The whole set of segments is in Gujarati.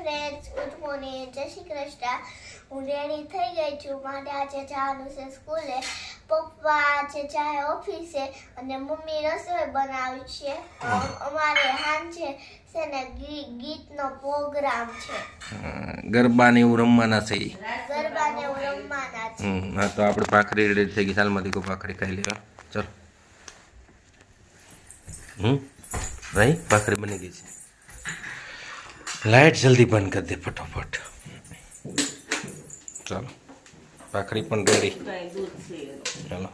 ફ્રેન્ડ્સ ગુડ મોર્નિંગ જય શ્રી કૃષ્ણ. હું રેડી થઈ ગઈ છું. મારે આજે જવાનું છે સ્કૂલે. પપ્પા આજે જાય ઓફિસે અને મમ્મી રસોઈ બનાવી છે. અમારે સાંજે છે ને ગીતનો પ્રોગ્રામ છે. ગરબા ને એવું રમવાના છે ગરબા ને એવું રમવાના છે. હા તો આપણે ભાખરી રેડી થઈ ગઈ. સાલમાંથી કોઈ ભાખરી ખાઈ લેવા ચલો. હમ ભાઈ ભાખરી બની ગઈ છે. લાઈટ જલ્દી બંધ કરી દે ફટોફટ. ચાલો. ભાખરી પણ રેડી. ચાલો.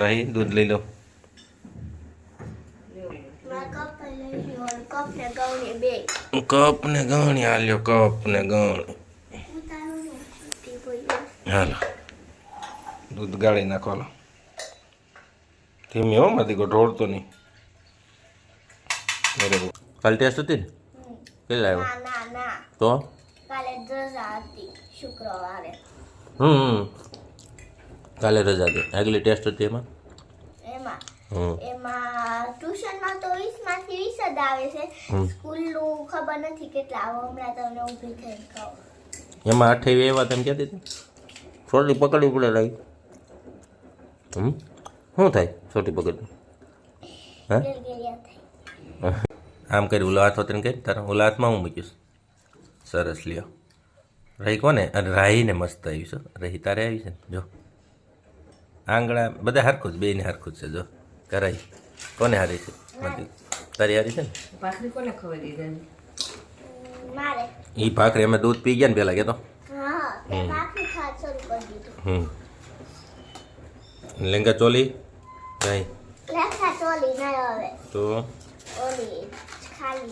રહી દૂધ લઈ લો. કપ લઈ લ્યો કપ ને ગૌણી બે કપ ને ગણી હાલ્યો કપ ને ગણી હાલો. દૂધ ગાળી નાખો હાલો. ધીમી હો મારી ઢોળતો નહીં. બરાબર કાલ ટેસ્ટ હતી ને? કેટલા આવ્યો ના ના તો કાલે રજા હતી શુક્રવારે. હમ કાલે રજા હતી આગલી ટેસ્ટ હતી એમાં એમાં એમાં ટ્યુશનમાં તો વીસમાંથી વીસ જ આવે છે. સ્કૂલનું ખબર નથી કેટલા આવે હમણાં તમને ઊભી થઈને કહું એમાં અઠાવી એવા તમે કહેતી હતી? છોટી પકડવી પડે લાગી હમ? શું થાય છોટી પકડવી હા થઈ આમ કરી ઓલા હાથ હોતે કહી તારા ઓલા હાથમાં હું મૂકીશ સરસ લ્યો. રહી કોને? અને રાહીને મસ્ત આવી છે. રહી તારે આવી છે ને? જો. આંગળા બધા હરખું જ બેને હરખું જ છે જો. કરાઈ કોને હારી છે? તારી હારી છે ને? ભાખરી કોને ખબર દીધી એ ભાખરી અમે દૂધ પી ગયા ને પેલા કહેતો હા તે ભાખરી ખાવા શરૂ કરી દીધું. હમ. લેંગા ચોલી? નહીં. ચોલી તો? ઓલી ખાલી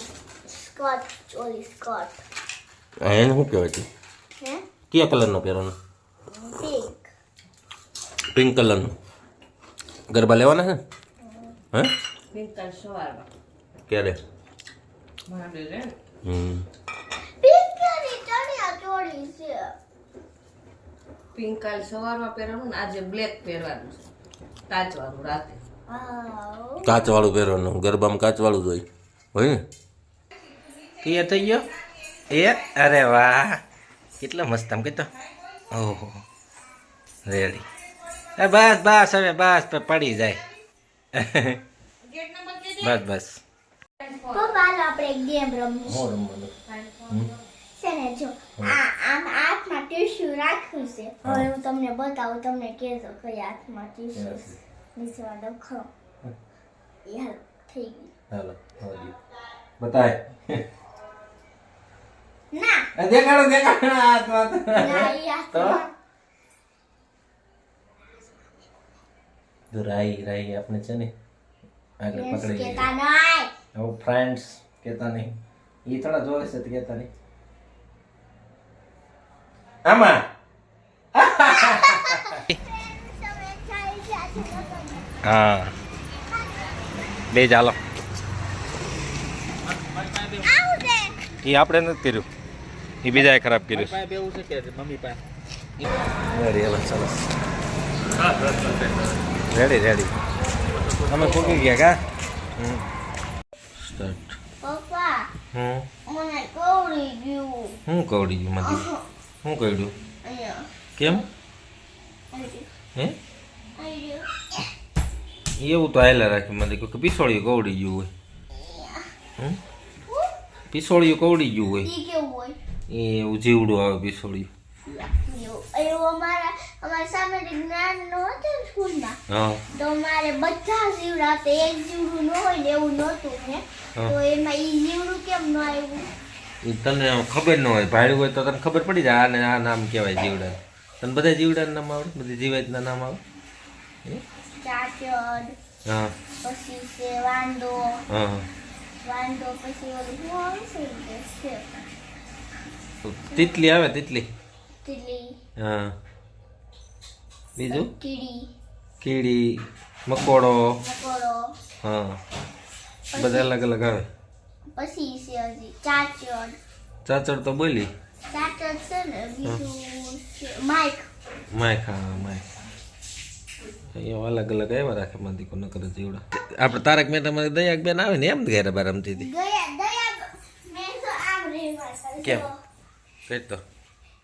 સ્કર્ટ ચોલી સ્કર્ટ એને શું કહેવાય છે હે? કયા કલરનો પહેરવાનો? પિંક પિંક કલરનો. ગરબા લેવાના છે? હે? પિંકલ સવારમાં. ક્યારે? હમ. પિંક પિંકલ સવારમાં પહેરવાનું ને આજે બ્લેક પહેરવાનું છે. કાચવાળું રાતે. કાચવાળું પહેરવાનું. ગરબામાં કાચવાળું જ હોય ને થઈ ગયો? એ અરે વાહ. કેટલો મસ્ત આમ કહેતો. ઓહો. રેડી એ બસ બસ હવે બસ પડી જાય. બસ બસ. આપણે ગેમ રમવાનું ને જો આ આમ હાથમાં ટીશ્યુ રાખ્યું છે. હવે હું તમને બતાવું તમને કહેજો કઈ હાથમાં ટીશ્યુ એ થઈ ગયું. હાલો બતાય ના દેખાડો દેખાડો હાથમાં ના એ હાથમાં તો રાઈ રાઈ આપણે છે ને આગળ Yes, પકડી લઈએ કહેતા નહીં હવે ફ્રેન્ડ્સ કહેતા નહીં એ થોડા જોવે છે તો કહેતા નહીં આમાં હા બે ચાલો એ આપણે નથી કર્યું. એ બીજાએ ખરાબ કર્યું. Ready ready ready. અમે ફૂકી ગયા કા? સ્ટાર્ટ. હમ. કવડી ગયું. હું કવડી ગયું મધી હું કવડ્યું કેમ? અહીં હે? એવું તો આયલા રાખી મને કે પિસોળિયું કવડી ગયું હોય. હમ? પિસોળિયું કવડી ગયું હોય. ઈ કેવું હોય? એ એવું જીવડું આવે પિસોળિયું. એવું અમારા અમારા સામે જ્ઞાન નો સ્કૂલમાં તો મારે બધા જીવડા એક જીવડું ન હોય ને એવું નહોતું ને તો એમાં ઈ જીવડું કેમ ન આવ્યું? તને ખબર ન હોય ભાડ્યું હોય તો તને ખબર પડી જાય આને આ નામ કહેવાય જીવડા તને બધા જીવડાના નામ આવડે? બધી જીવાતના નામ આવે હે? ચાચડ પછી વાંદો હા. વાંદો પછી ઓલું શું આવે છે કે તિતલી આવે તિતલી. તીલી હા. બીજું? કીડી. કીડી મકોડો. મકોડો. હા. બધા અલગ અલગ આવે. પછી છે હજી ચાચડ. ચાચડ તો બોલી. ચાચડ છે ને બીજું છે માઇક. માય ખા એ અલગ અલગ આવ્યા રાખે માંથી કોને કરે જીવડા. આપણે તારક મહેતામાં દયાક બેન આવે ને એમ ઘેરે બાર રમતી હતી દયા કેમ? કઈ તો?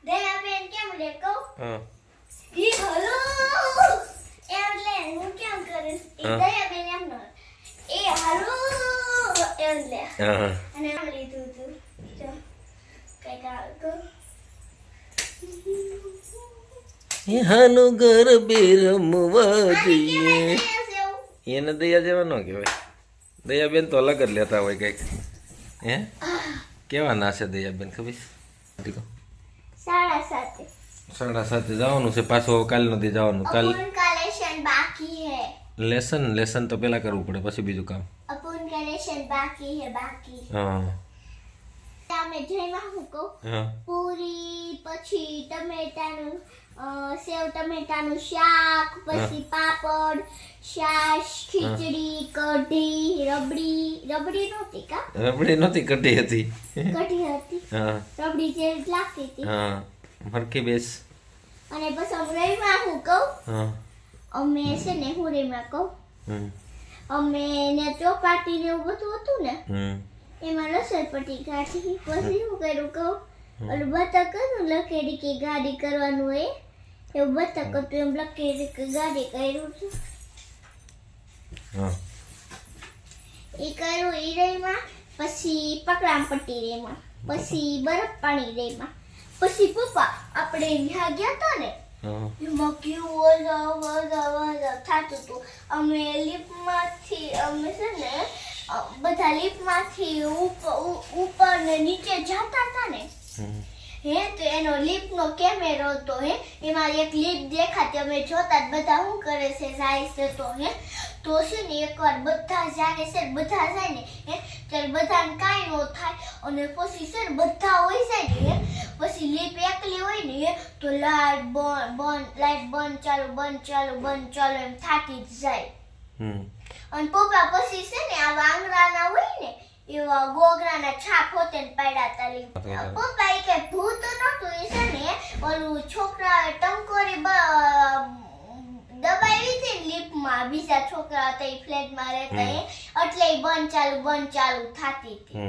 દયાબેન કેમ લે. હા હાનું ઘર બેરમવા જઈએ એને દયા જેવા ન કહેવાય. દયાબેન તો અલગ જ લેતા હોય કંઈક. હે? કેવા ના છે દયાબેન ખબર સાડા સાતે. જવાનું છે પાછો કાલ નથી જવાનું. કાલ લેસન લેસન તો પેલા કરવું પડે પછી બીજું કામ. બાકી હે બાકી. હા. તમે જઈમાં હું કહું પૂરી પછી ટમેટાનું સેવ ટમેટાનું શાક પછી પાપડ છાશ ખીચડી કઢી રબડી. રબડી નહોતી કા? રબડી નહોતી કઢી હતી. કઢી હતી? હા. રબડી જેવી જ લાગતી હતી. હા. મરકી બેસ. અને બસ અમે હું કહું? હા. અમે છે ને હું રેમાં કહું? અમે ને ચોપાટી ને એવું બધું હતું ને એમાં લસણપટ્ટી કાઢી. પછી શું કર્યું કહું? ઓલું બતા કરું લખેડી કે ગાડી કરવાનું હોય એવું બતક હતું એમ લખેડી કે ગાડી કર્યું હતું હા એ કર્યું એ રેમાં પછી પકડામ પટ્ટી રેમાં પછી બરફ પાણી રેમાં પછી પપ્પા આપણે ત્યાં ગયા હતા ને એમાં કેવું વજા વજા વજા થતું હતું અમે લિફ્ટમાંથી અમે છે ને બધા લિફ્ટમાંથી ઉપર ને નીચે જતા હતા હે તો એનો લિફ્ટનો કેમેરો હતો હે. એમાં એક લીપ દેખાતી અમે જોતા બધા શું કરે છે જાય છે તો હે. તો છે ને એકવાર બધા જાણે છે ને બધા જાય ને હે ત્યારે બધાને કાંઈ ન થાય. અને પછી છે ને બધા હોય જાય ને હે પછી લીપ એકલી હોય ને હે તો લાઈટ બંધ બંધ લાઈટ બંધ ચાલુ બંધ ચાલુ બંધ ચાલુ એમ થાકી જ જાય. અને પપ્પા પછી છે ને આ વાંગરાના હોય ને એવા ગોગરાના છાપ હોતે ને પાડ્યા તારી. પપ્પા એ કે ભૂત નહોતું એ છે ને ઓલું છોકરા ટંકોરી દબાવી હતી લીપમાં બીજા છોકરા હતા એ ફ્લેટમાં રહેતા એ. એટલે એ બંધ ચાલુ બંધ ચાલુ થતી હતી.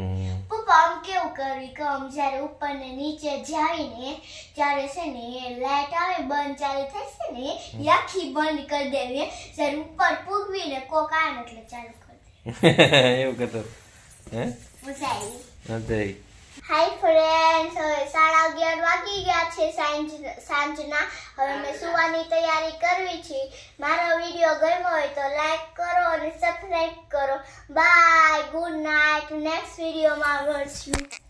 પપ્પા આમ કેવું કર્યું કે આમ જ્યારે ઉપર ને નીચે જાય ને ત્યારે છે ને લાઇટ લાઈટ આવે બંધ ચાલુ છે ને એ આખી બંધ કરી દેવી. જ્યારે ઉપર પૂગવી ને કોક આવે એટલે ચાલુ કરી દે એવું કહેતો હે? મજા આવી. હાય ફ્રેન્ડ્સ હવે સાડા અગિયાર વાગી ગયા છે સાંજ સાંજના. હવે મેં સુવાની તૈયારી કરવી છે. મારો વીડિયો ગમ્યો હોય તો લાઈક કરો અને સબસ્ક્રાઈબ કરો. બાય ગુડ નાઇટ નેક્સ્ટ વિડીયોમાં મળશું.